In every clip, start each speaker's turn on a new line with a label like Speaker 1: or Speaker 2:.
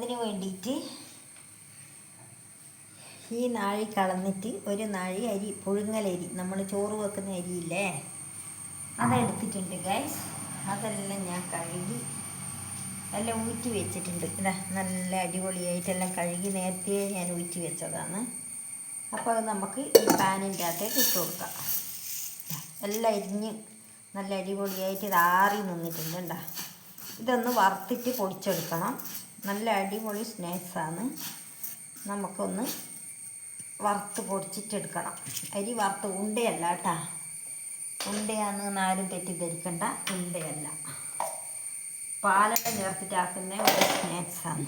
Speaker 1: അതിന് വേണ്ടിയിട്ട് ഈ നാഴി കളന്നിട്ട് ഒരു നാഴി അരി പുഴുങ്ങലരി നമ്മൾ ചോറ് വെക്കുന്ന അരിയില്ലേ? അതെടുത്തിട്ടുണ്ട് ഗൈസ് അതെല്ലാം ഞാൻ കഴുകി എല്ലാം ഊറ്റി വെച്ചിട്ടുണ്ട്. ഇതാ നല്ല അടിപൊളിയായിട്ടെല്ലാം കഴുകി നേരത്തെ ഞാൻ ഊറ്റി വെച്ചതാണ്. അപ്പോൾ അത് നമുക്ക് ഈ പാനിന്റെ അകത്തേക്ക് ഇട്ട് കൊടുക്കാം. എല്ലാം അരിഞ്ഞ് നല്ല അടിപൊളിയായിട്ട് ഇത് ആറി നിന്നിട്ടുണ്ട് ഇതൊന്ന് വറുത്തിട്ട് പൊടിച്ചെടുക്കണം. നല്ല അടിപൊളി സ്നാക്സാണ്. നമുക്കൊന്ന് വറുത്ത് പൊടിച്ചിട്ടെടുക്കണം. അരി വറുത്ത് ഉണ്ടയല്ല കേട്ടാ. ഉണ്ടയാണെന്ന് ആരും തെറ്റിദ്ധരിക്കണ്ട. ഉണ്ടയല്ല. പാലട ചേർത്തിട്ടാക്കുന്ന ഒരു സ്നാക്സാണ്.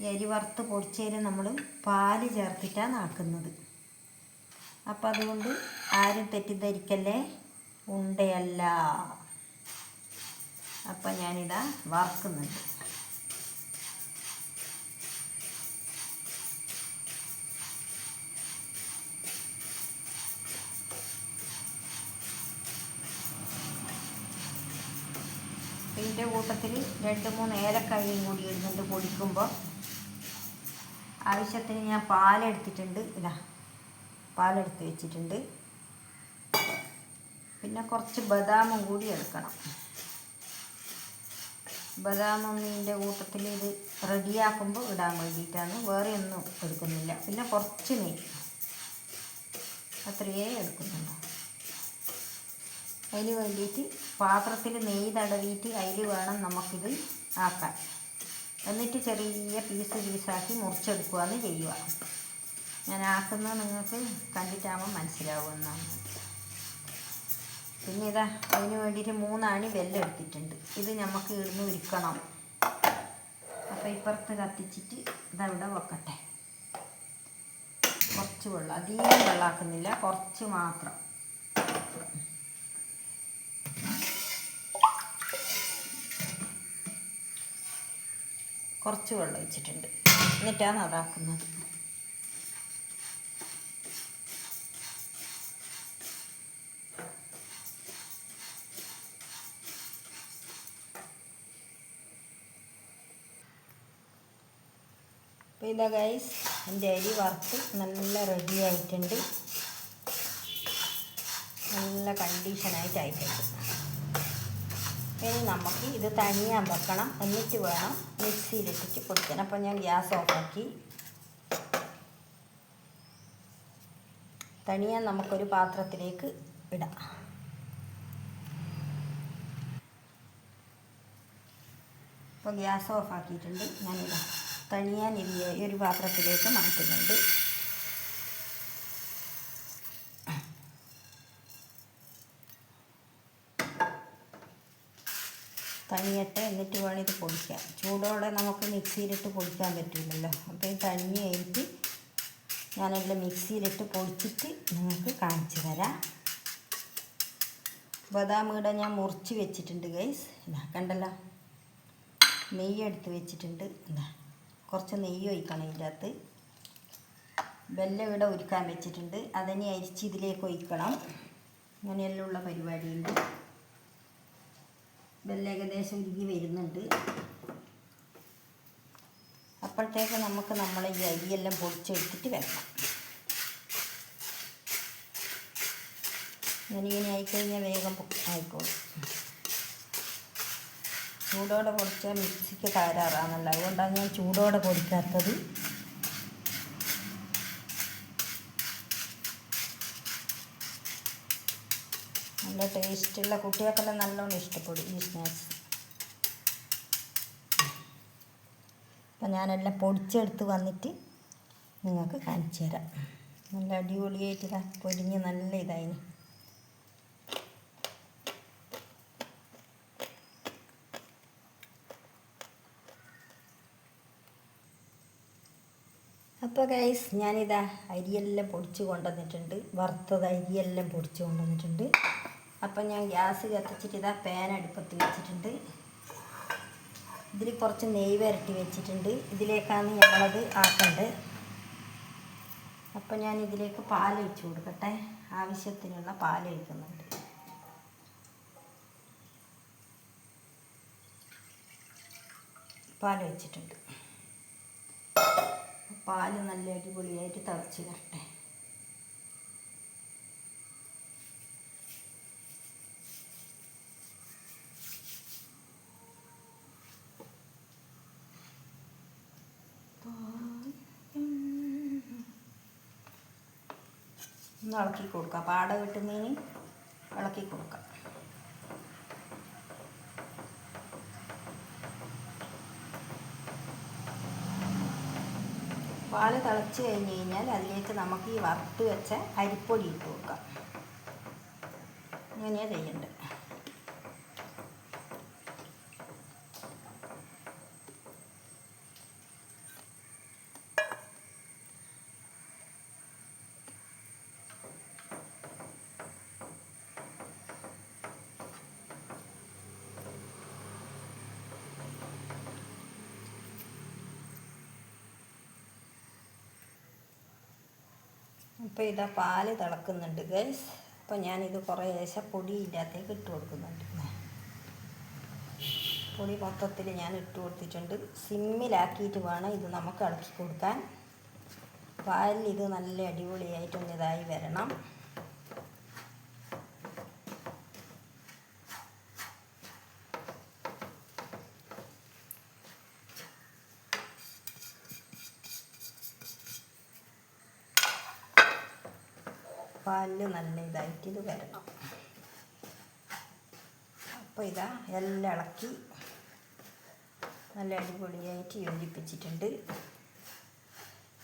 Speaker 1: ഈ അരി വറുത്ത് പൊടിച്ചതിൽ നമ്മൾ പാൽ ചേർത്തിട്ടാണ് ആക്കുന്നത്. അപ്പം അതുകൊണ്ട് ആരും തെറ്റിദ്ധരിക്കല്ലേ? ഉണ്ടയല്ല. അപ്പം ഞാനിതാ വറുക്കുന്നുണ്ട്. കൂട്ടത്തിൽ രണ്ട് മൂന്ന് ഏലക്കായും കൂടി ഇടുന്നുണ്ട് പൊടിക്കുമ്പോൾ ആവശ്യത്തിന് ഞാൻ പാലെടുത്തിട്ടുണ്ട്. ഇതാ പാലെടുത്ത് വെച്ചിട്ടുണ്ട്. പിന്നെ കുറച്ച് ബദാമും കൂടി എടുക്കണം. ബദാമും ഇതിന്റെ കൂട്ടത്തിൽ ഇത് റെഡിയാക്കുമ്പോൾ ഇടാൻ വേണ്ടിയിട്ടാണ്. വേറെ ഒന്നും എടുക്കുന്നില്ല. പിന്നെ കുറച്ച് നെയ്യ്. അത്രയേ എടുക്കുന്നുള്ളൂ. അതിന് വേണ്ടിയിട്ട് പാത്രത്തിൽ നെയ്യ് തടവിയിട്ട് അതിൽ വേണം നമുക്കിത് ആക്കാൻ. എന്നിട്ട് ചെറിയ പീസ് പീസാക്കി മുറിച്ചെടുക്കുക എന്ന് ചെയ്യുക. ഞാൻ ആക്കുന്നത് നിങ്ങൾക്ക് കണ്ടിട്ടാകുമ്പോൾ മനസ്സിലാവുമെന്നാണ് പിന്നെ ഇതാ അതിന് വേണ്ടിയിട്ട് മൂന്നാണി വെല്ലം എടുത്തിട്ടുണ്ട് ഇത് നമുക്ക് ഇടുന്ന് ഉരുക്കണം. അപ്പോൾ ഇപ്പുറത്ത് കത്തിച്ചിട്ട് ഇതവിടെ വെക്കട്ടെ. കുറച്ച് വെള്ളം അധികം വെള്ളമാക്കുന്നില്ല കുറച്ച് മാത്രം. കുറച്ച് വെള്ളം ഒഴിച്ചിട്ടുണ്ട്. എന്നിട്ടാണ് അതാക്കുന്നത്. ഇതാ ഗൈസ് എന്റെ അരി വറുത്ത് നല്ല റെഡി ആയിട്ടുണ്ട്. നല്ല കണ്ടീഷനായിട്ട് ആയിട്ടുണ്ട് ഇനി നമുക്ക് ഇത് തനിയാൻ വെക്കണം എന്നിട്ട് വേണം മിക്സിയിലിട്ടിട്ട് പൊടിക്കണം അപ്പോൾ ഞാൻ ഗ്യാസ് ഓഫാക്കി. തനിയാൻ നമുക്കൊരു പാത്രത്തിലേക്ക് ഇടാം. അപ്പോൾ ഗ്യാസ് ഓഫാക്കിയിട്ടുണ്ട്. ഞാനിടാം തനിയാൻ ഈ ഒരു പാത്രത്തിലേക്ക് മാറ്റുന്നുണ്ട്. തണിയട്ടെ എന്നിട്ട് വേണം ഇത് പൊടിക്കാൻ. ചൂടോടെ നമുക്ക് മിക്സിയിലിട്ട് പൊടിക്കാൻ പറ്റില്ലല്ലോ. അപ്പോൾ ഈ തണിയായിട്ട് ഞാനെല്ലാം മിക്സിയിലിട്ട് പൊടിച്ചിട്ട് നിങ്ങൾക്ക് കാണിച്ചു തരാം. ബദാം ഇട ഞാൻ മുറിച്ച് വെച്ചിട്ടുണ്ട് ഗൈസ് ഇതാ കണ്ടല്ലോ? നെയ്യ് എടുത്ത് വെച്ചിട്ടുണ്ട്. എന്താ കുറച്ച് നെയ്യ് ഒഴിക്കണം ഇതിന്റെ അകത്ത് വെല്ലം ഒരുക്കാൻ വെച്ചിട്ടുണ്ട്. അതിനെ അരിച്ച് ഇതിലേക്ക് ഒഴിക്കണം. അങ്ങനെയെല്ലാം ഉള്ള പരിപാടിയുണ്ട്. വെല്ലം ഏകദേശം ഉരുകി വരുന്നുണ്ട്. അപ്പോഴത്തേക്ക് നമുക്ക് നമ്മൾ ഈ അരിയെല്ലാം പൊടിച്ചെടുത്തിട്ട് വെക്കണം ഇങ്ങനെ ആയിക്കഴിഞ്ഞാൽ വേഗം ആയിക്കോളും. ചൂടോടെ പൊടിച്ചാൽ മിക്സിക്ക് തകരാറാണല്ലോ. അതുകൊണ്ടാണ് ഞാൻ ചൂടോടെ പൊടിക്കാത്തത്. നല്ല ടേസ്റ്റുള്ള കുട്ടികൾക്കെല്ലാം നല്ലോണം ഇഷ്ടപ്പെടും ഈ സ്നാക്സ്. അപ്പം ഞാനെല്ലാം പൊടിച്ചെടുത്ത് വന്നിട്ട് നിങ്ങൾക്ക് കാണിച്ചു തരാം. നല്ല അടിപൊളിയായിട്ട് ഇതാ പൊരിഞ്ഞ് നല്ല ഇതായിന്. അപ്പോൾ ഗൈസ് ഞാനിതാ അരിയെല്ലാം പൊടിച്ച് കൊണ്ടുവന്നിട്ടുണ്ട്. വറുത്തത് അരിയെല്ലാം പൊടിച്ച് കൊണ്ടുവന്നിട്ടുണ്ട്. അപ്പം ഞാൻ ഗ്യാസ് കത്തിച്ചിട്ട് ഇതാ പാൻ അടുപ്പത്ത് വെച്ചിട്ടുണ്ട്. ഇതിൽ കുറച്ച് നെയ്യ് വരട്ടി വെച്ചിട്ടുണ്ട്. ഇതിലേക്കാണ് ഞങ്ങളത് ആക്കേണ്ടത്. അപ്പം ഞാൻ ഇതിലേക്ക് പാലൊഴിച്ച് കൊടുക്കട്ടെ. ആവശ്യത്തിനുള്ള പാലൊഴിക്കുന്നുണ്ട് പാലൊഴിച്ചിട്ടുണ്ട് പാൽ നല്ല അടിപൊളിയായിട്ട് തിളച്ച് വരട്ടെ. ഒന്ന് ഇളക്കി കൊടുക്കുക പാട കിട്ടുന്നതിന് ഇളക്കി കൊടുക്കുക പാൽ തിളച്ച് കഴിഞ്ഞ് കഴിഞ്ഞാൽ അതിലേക്ക് നമുക്ക് ഈ വറുത്ത് വെച്ച അരിപ്പൊടി ഇട്ട് കൊടുക്കാം. ഇങ്ങനെയാണ് ചെയ്യേണ്ടത്. അപ്പോൾ ഇതാ പാൽ തിളക്കുന്നുണ്ട് ഗൈസ് അപ്പോൾ ഞാനിത് കുറേ ശേഷ പൊടി ഇല്ലാത്തേക്ക് ഇട്ട് കൊടുക്കുന്നുണ്ട്. പൊടി മൊത്തത്തിൽ ഞാൻ ഇട്ട് കൊടുത്തിട്ടുണ്ട്. സിമ്മിലാക്കിയിട്ട് വേണം ഇത് നമുക്ക് ഇളക്കി കൊടുക്കാൻ. പാലിൽ ഇത് നല്ല അടിപൊളിയായിട്ടൊന്ന് ഇതായി വരണം. പാലിൽ നല്ല ഇതായിട്ട് ഇത് വരണം. അപ്പോൾ ഇതാ എല്ലാം ഇളക്കി നല്ല അടിപൊളിയായിട്ട് യോജിപ്പിച്ചിട്ടുണ്ട്.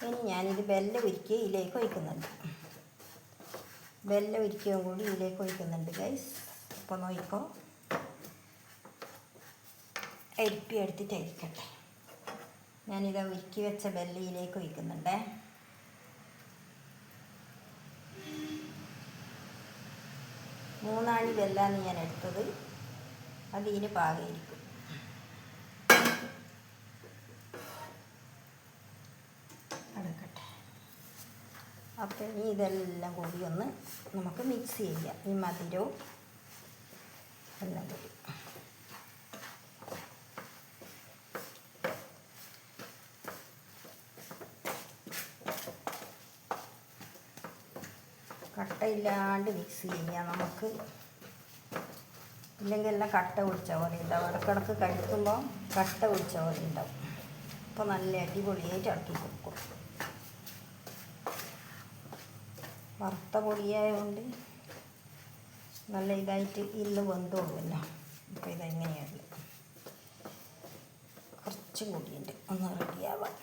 Speaker 1: ഇനി ഞാനിത് വെല്ല ഉരുക്കി ഇതിലേക്ക് ഒഴിക്കുന്നുണ്ട്. വെല്ല ഉരുക്കിയും കൂടി ഇതിലേക്ക് ഒഴിക്കുന്നുണ്ട് ഗൈസ് അപ്പോൾ നോക്കിക്കോ അരിപ്പി എടുത്തിട്ട് അരിക്കട്ടെ. ഞാനിതാ ഉരുക്കി വെച്ച ബെല്ലയിലേക്ക് ഒഴിക്കുന്നുണ്ടേ. മൂന്നാഴി വെല്ലാണ് ഞാൻ എടുത്തത്. അത് ഇതിന് പാകയിരിക്കും. അടക്കട്ടെ. അപ്പോൾ ഇനി ഇതെല്ലാം കൂടി ഒന്ന് നമുക്ക് മിക്സ് ചെയ്യാം. ഈ മധുരവും എല്ലാം കൂടി. കട്ടയില്ലാണ്ട് മിക്സ് ചെയ്യാം നമുക്ക് ഇല്ലെങ്കിൽ എല്ലാം കട്ട പിടിച്ച പോലെ ഉണ്ടാവും. ഇടക്കിടക്ക് കഴിക്കുമ്പോൾ കട്ട പിടിച്ച പോലെ ഉണ്ടാവും. അപ്പോൾ നല്ല അടിപൊളിയായിട്ട് ഇളക്കി കൊടുക്കും. വറുത്ത പൊടിയായതുകൊണ്ട് നല്ല ഇതായിട്ട് ഇല്ല വെന്തോളുമല്ലോ അപ്പോൾ ഇതെങ്ങനെയാണ് കുറച്ചും കൂടിയുണ്ട്. ഒന്ന് റെഡിയാവാൻ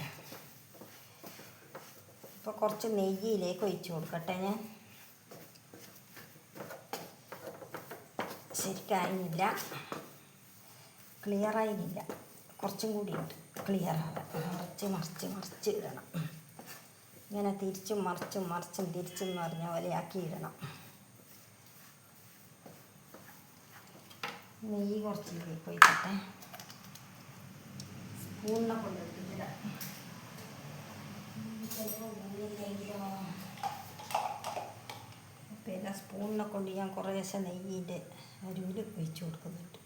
Speaker 1: ഇപ്പോൾ കുറച്ച് നെയ്യിലേക്ക് ഒഴിച്ച് കൊടുക്കട്ടെ ഞാൻ. ശരിക്കായില്ല ക്ലിയർ ആയില്ല. കുറച്ചും കൂടി ഉണ്ട് ആവാൻ മറിച്ച് മറിച്ച് മറിച്ച് ഇടണം. ഇങ്ങനെ തിരിച്ചും മറിച്ചും മറിച്ചും തിരിച്ചും എന്ന് പറഞ്ഞ പോലെ ആക്കി ഇടണം. നെയ്യ് കുറച്ച് ഇതിലേക്ക് ഒഴിക്കട്ടെ സ്പൂണിനെ കൊണ്ട് ചിലപ്പോൾ പിന്നെ സ്പൂണിനെ കൊണ്ട് ഞാൻ കുറേശ്ശെ നെയ്യിന്റെ അരുവിൽ ഒഴിച്ചു കൊടുക്കുന്നുണ്ട്.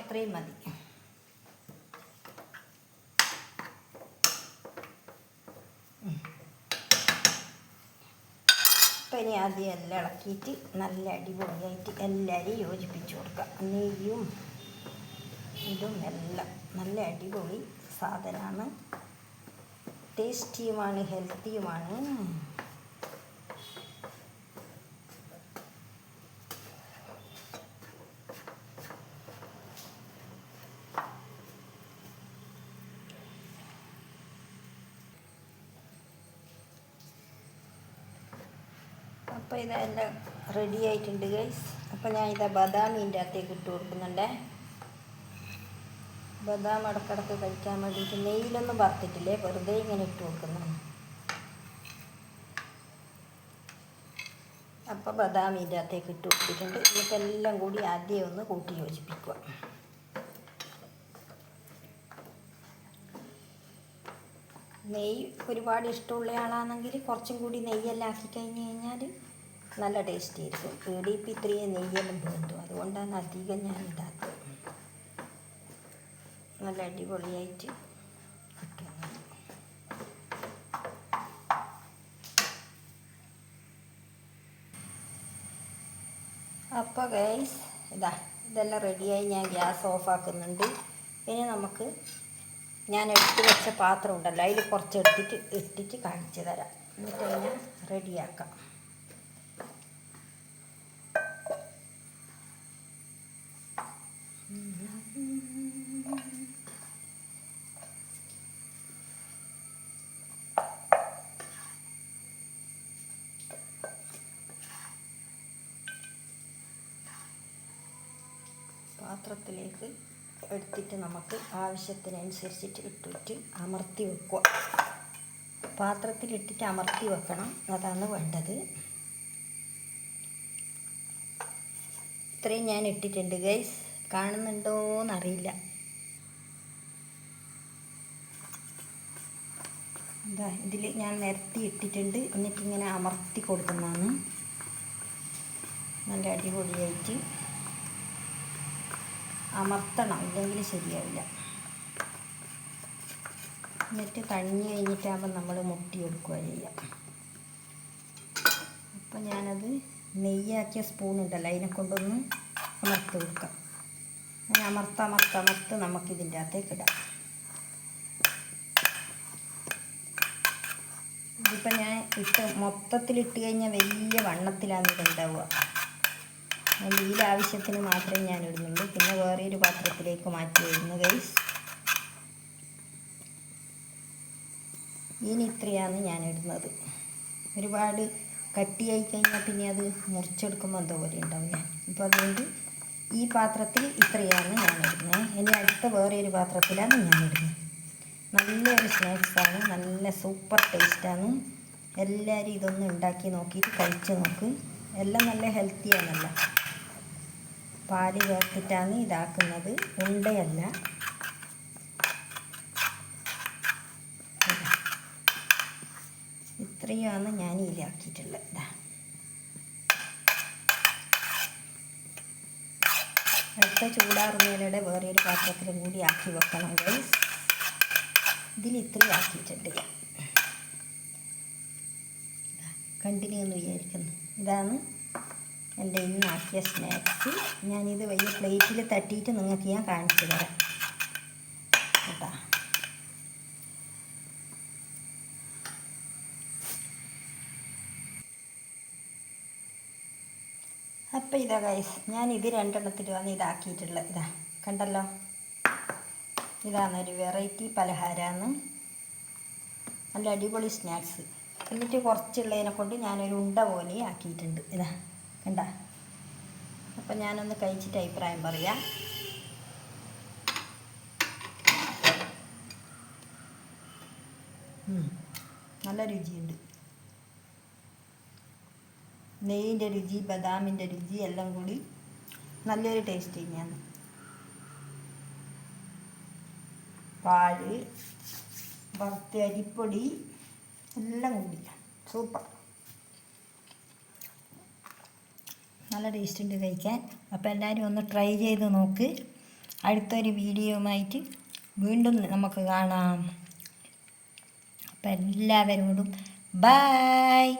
Speaker 1: അത്രയും മതി. അപ്പം ഇനി ആദ്യം എല്ലാം ഇളക്കിയിട്ട് നല്ല അടിപൊളിയായിട്ട് എല്ലാവരെയും യോജിപ്പിച്ചു കൊടുക്കുക. നെയ്യും ഇതും എല്ലാം നല്ല അടിപൊളി സാധനമാണ്. ടേസ്റ്റിയുമാണ് ഹെൽത്തിയുമാണ്. അപ്പോൾ ഇതെല്ലാം റെഡി ആയിട്ടുണ്ട് ഗൈസ് അപ്പോൾ ഞാൻ ഇതാ ബദാമിന്റെ അകത്തേക്ക് ഇട്ട് കൊടുക്കുന്നുണ്ടേ. ബദാം ഇടക്കിടക്ക് കഴിക്കാൻ വേണ്ടിയിട്ട് നെയ്യിലൊന്നും വറുത്തിട്ടില്ലേ? വെറുതെ ഇങ്ങനെ ഇട്ട് കൊടുക്കുന്നതാണ് അപ്പോൾ ബദാം ഇതിന്റെ അകത്തേക്ക് ഇട്ട് കൊടുത്തിട്ടുണ്ട്. ഇതൊക്കെല്ലാം കൂടി ആദ്യം ഒന്ന് കൂട്ടി യോജിപ്പിക്കുക. നെയ്യ് ഒരുപാട് ഇഷ്ടമുള്ള ആളാണെങ്കിൽ കുറച്ചും കൂടി നെയ്യെല്ലാം ആക്കി കഴിഞ്ഞ് കഴിഞ്ഞാൽ നല്ല ടേസ്റ്റ് ആയിരിക്കും. പി ഡി പി ഇത്രയും നെയ്യെല്ലാം വേണ്ടു അതുകൊണ്ടാണ് അധികം ഞാൻ ഇടാത്തത്. നല്ല അടിപൊളിയായിട്ട്. അപ്പോൾ ഗൈസ് ഇതാ ഇതെല്ലാം റെഡിയായി ഞാൻ ഗ്യാസ് ഓഫ് ആക്കുന്നുണ്ട്. ഇനി നമുക്ക് ഞാൻ എടുത്തു വെച്ച പാത്രം ഉണ്ടല്ലോ അതിൽ കുറച്ച് എടുത്തിട്ട് ഇട്ടിട്ട് കാണിച്ചു തരാം. എന്നിട്ട് ഞാൻ റെഡിയാക്കാം എടുത്തിട്ട് നമുക്ക് ആവശ്യത്തിനനുസരിച്ചിട്ട് ഇട്ടിട്ട് അമർത്തി വെക്കുക. പാത്രത്തിലിട്ടിട്ട് അമർത്തി വെക്കണം. അതാണ് വേണ്ടത്. ഇത്രയും ഞാൻ ഇട്ടിട്ടുണ്ട് ഗൈസ് കാണുന്നുണ്ടോ എന്നറിയില്ല എന്താ ഇതിൽ ഞാൻ നിരത്തി ഇട്ടിട്ടുണ്ട്. എന്നിട്ടിങ്ങനെ അമർത്തി കൊടുക്കുന്നതാണ്. നല്ല അടിപൊളിയായിട്ട്. അമർത്തണം. ഇല്ലെങ്കിൽ ശരിയാവില്ല. എന്നിട്ട് കഴിഞ്ഞ് കഴിഞ്ഞിട്ടാകുമ്പോൾ നമ്മൾ മുട്ടിയെടുക്കുക ചെയ്യാം അപ്പം ഞാനത് നെയ്യാക്കിയ സ്പൂൺ ഉണ്ടല്ലോ അതിനെ കൊണ്ടൊന്ന് അമർത്തി കൊടുക്കാം. അങ്ങനെ അമർത്ത് അമർത്ത് അമർത്ത് നമുക്കിതിന്റെ അകത്തേക്ക് ഇടാം. ഇതിപ്പോൾ ഞാൻ ഇട്ട് മൊത്തത്തിലിട്ട് കഴിഞ്ഞാൽ വലിയ വണ്ണത്തിലാണ് ഇതുണ്ടാവുക ഈ ആവശ്യത്തിന് മാത്രമേ ഞാൻ ഇടുന്നുള്ളൂ പിന്നെ വേറെ ഒരു പാത്രത്തിലേക്ക് മാറ്റി വരുന്നു ഗൈസ് ഇനി ഇത്രയാണ് ഞാൻ ഇടുന്നത് ഒരുപാട് കട്ടിയായി കഴിഞ്ഞാൽ പിന്നെ അത് മുറിച്ചെടുക്കുമ്പോൾ എന്തോ പോലെ ഉണ്ടാവും ഞാൻ. ഇപ്പോൾ അതുകൊണ്ട് ഈ പാത്രത്തിൽ ഇത്രയാണ് ഞാൻ ഇടുന്നത് ഇനി അടുത്ത വേറെ ഒരു പാത്രത്തിലാണ് ഞാൻ ഇടുന്നത് നല്ലൊരു സ്നാക്സാണ് നല്ല സൂപ്പർ ടേസ്റ്റാണ് എല്ലാവരും ഇതൊന്ന് ഉണ്ടാക്കി നോക്കിയിട്ട് കഴിച്ച് നോക്ക്. എല്ലാം നല്ല ഹെൽത്തിയാണല്ല പാൽ ചേർത്തിട്ടാണ് ഇതാക്കുന്നത് ഉണ്ടയല്ല. ഇത്രയുമാണ് ഞാൻ ഇതിലാക്കിയിട്ടുള്ളത് ഇതാ അടുത്ത ചൂടാറുന്നതിലൂടെ വേറെ ഒരു പാത്രത്തിലും കൂടി ആക്കി വെക്കണം ഗൈസ് ഇതിൽ ഇത്രയും ആക്കിയിട്ടുണ്ട് കണ്ടിന്യൂ എന്ന് വിചാരിക്കുന്നു. ഇതാണ് എന്റെ ഇന്നാക്കിയ സ്നാക്സ്. ഞാനിത് വലിയ പ്ലേറ്റിൽ തട്ടിയിട്ട് നിങ്ങൾക്ക് ഞാൻ കാണിച്ചു തരാം. കേട്ടാ? അപ്പം ഇതാ ഗൈസ് ഞാൻ ഇത് രണ്ടെണ്ണത്തിലാണ് ഇതാക്കിയിട്ടുള്ളത് ഇതാ കണ്ടല്ലോ? ഇതാണ് ഒരു വെറൈറ്റി പലഹാരമാണ് നല്ല അടിപൊളി സ്നാക്സ് എന്നിട്ട് കുറച്ചുള്ളതിനെ കൊണ്ട് ഞാനൊരു ഉണ്ട പോലെ ആക്കിയിട്ടുണ്ട്. ഇതാ. കണ്ട? അപ്പം ഞാനൊന്ന് കഴിച്ചിട്ട് അഭിപ്രായം പറയാം. നല്ല രുചിയുണ്ട്. നെയ്യിന്റെ രുചി ബദാമിന്റെ രുചി എല്ലാം കൂടി നല്ലൊരു ടേസ്റ്റ് തന്നെയാണ്. പാൽ വറുത്ത അരിപ്പൊടി എല്ലാം കൂടി. സൂപ്പർ. നല്ല ടേസ്റ്റ് ഉണ്ട് കഴിക്കാൻ. അപ്പോൾ എല്ലാവരും ഒന്ന് ട്രൈ ചെയ്ത് നോക്ക്. അടുത്തൊരു വീഡിയോയുമായിട്ട് വീണ്ടും നമുക്ക് കാണാം. അപ്പം എല്ലാവരോടും ബായ്